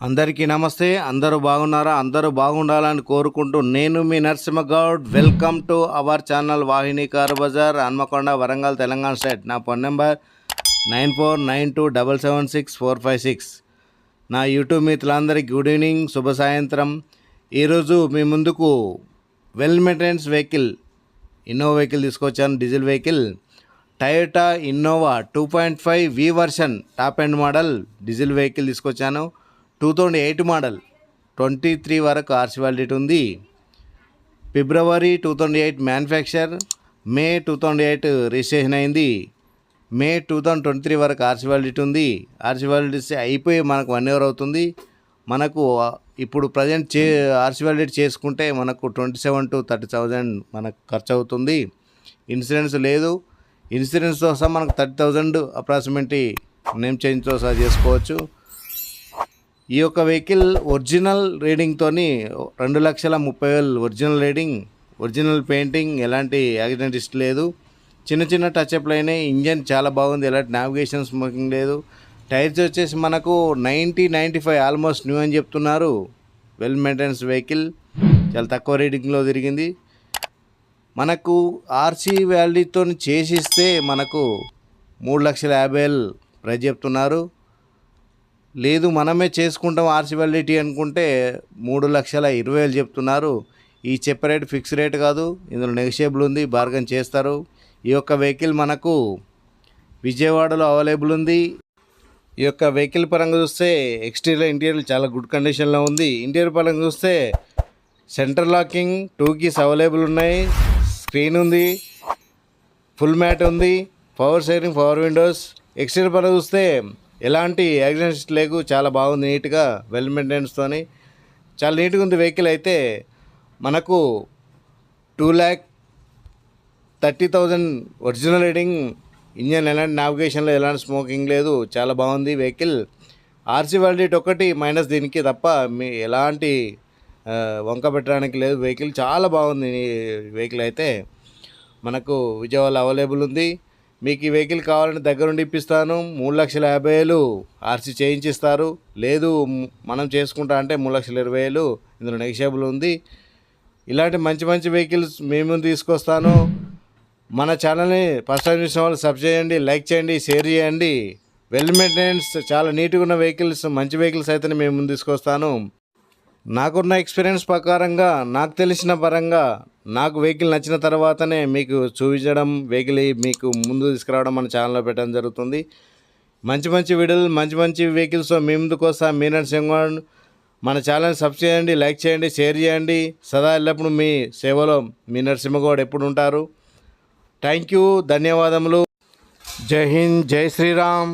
అందరికీ నమస్తే. అందరూ బాగున్నారా? అందరూ బాగుండాలని కోరుకుంటూ నేను మీ Narasimha Goud. Welcome to our channel Vahini car Bazaar Hanmakonda Warangal Telangana state నా phone number nine four nine two double seven six four five six. నా యూట్యూబ్ మిత్రులందరికీ గుడ్ ఈవినింగ్ శుభ సాయంత్రం. ఈరోజు మీ ముందుకు well maintenance vehicle Innova vehicle తీసుకొచ్చాను diesel vehicle Toyota Innova two point five V version top and model diesel vehicle తీసుకొచ్చాను. Two thousand eight model twenty three వరకు ఆర్సీ వ్యాలిడిటీ ఉంది. February two thousand eight manufacture May two thousand eight registration అయింది. May two thousand twenty three వరకు RC validity ఉంది. RC validity అయిపోయి మనకు one year అవుతుంది. మనకు ఇప్పుడు ప్రజెంట్ చే ఆర్సీ వ్యాలిడిటీ చేసుకుంటే మనకు twenty seven to thirty thousand మనకు ఖర్చు అవుతుంది ఇన్సూరెన్స్ లేదు. ఇన్సూరెన్స్ కోసం మనకు thirty thousand approximately name change సహా చేసుకోవచ్చు. ఈ యొక్క వెహికల్ ఒరిజినల్ రీడింగ్తోని రెండు లక్షల ముప్పై వేలు ఒరిజినల్ రీడింగ్ ఒరిజినల్ పెయింటింగ్ ఎలాంటి యాక్సిడెంట్ హిస్టరీ లేదు. చిన్న చిన్న టచ్అప్లు అయినాయి. ఇంజన్ చాలా బాగుంది. ఎలాంటి నావిగేషన్ స్మోకింగ్ లేదు. టైర్స్ వచ్చేసి మనకు ninety ninety five almost new అని చెప్తున్నారు. Well maintenance vehicle. చాలా తక్కువ రీడింగ్లో తిరిగింది. మనకు ఆర్సీ వ్యాలిడీతో చేసిస్తే మనకు మూడు లక్షల యాభై వేలు ప్రైజ్ చెప్తున్నారు. లేదు మనమే చేసుకుంటాం ఆర్సిబిలిటీ అనుకుంటే మూడు లక్షల ఇరవై వేలు చెప్తున్నారు. ఈ చెప్పే రేట్ ఫిక్స్ రేట్ కాదు ఇందులో నెగోషియబుల్ ఉంది బార్గన్ చేస్తారు. ఈ యొక్క వెహికల్ మనకు విజయవాడలో అవైలబుల్ ఉంది. ఈ యొక్క వెహికల్ పరంగా చూస్తే ఎక్స్టీరియర్ ఇంటీరియర్ చాలా గుడ్ కండిషన్లో ఉంది. ఇంటీరియర్ పరంగా చూస్తే centre locking two keys available ఉన్నాయి. స్క్రీన్ ఉంది ఫుల్ మ్యాట్ ఉంది power sharing power windows exterior పరంగా చూస్తే ఎలాంటి యాక్సిడెంట్స్ లేకు చాలా బాగుంది నీట్గా వెల్ మెయింటెనెన్స్తోని చాలా నీట్గా ఉంది వెహికల్ అయితే మనకు two lakh thirty thousand original reading engine ఎలాంటి నావిగేషన్లో ఎలాంటి స్మోకింగ్ లేదు చాలా బాగుంది వెహికల్. ఆర్సీ వ్యాలిడిటీ ఒకటి మైనస్ దీనికి తప్ప మీ ఎలాంటి వంక పెట్టడానికి లేదు. వెహికల్ చాలా బాగుంది వెహికల్ అయితే. మనకు విజయవాడలో అవైలబుల్ ఉంది. మీకు ఈ వెహికల్ కావాలంటే దగ్గరుండి ఇప్పిస్తాను. మూడు లక్షల యాభై వేలు ఆర్సీ చేయించిస్తారు. లేదు మనం చేసుకుంటా అంటే మూడు లక్షల ఇరవై వేలు ఇందులో నెగిషియబుల్ ఉంది. ఇలాంటి మంచి మంచి వెహికల్స్ మేము తీసుకొస్తాను. మన ఛానల్ని ఫస్ట్ టైం చూసిన వాళ్ళు సబ్ చేయండి లైక్ చేయండి షేర్ చేయండి. వెల్ మెయింటెనెన్స్ చాలా నీట్గా ఉన్న వెహికల్స్ మంచి వెహికల్స్ అయితే మేము తీసుకొస్తాను. నాకున్న ఎక్స్పీరియన్స్ ప్రకారంగా నాకు తెలిసిన పరంగా నాకు వెహికల్ నచ్చిన తర్వాతనే మీకు చూపించడం వెహికల్ మీకు ముందు తీసుకురావడం మన ఛానల్లో పెట్టడం జరుగుతుంది. మంచి మంచి వీడియోలు మంచి మంచి వెహికల్స్ మీ ముందుకు వస్తా. మీనర్ సింగన్ మన ఛానల్ సబ్ చేయండి లైక్ చేయండి షేర్ చేయండి. సదా ఎల్లప్పుడు మీ సేవలో మీ నరసింహగౌడ్ ఎప్పుడు ఉంటారు. థ్యాంక్ యూ ధన్యవాదములు. జై హింద్ జై శ్రీరామ్.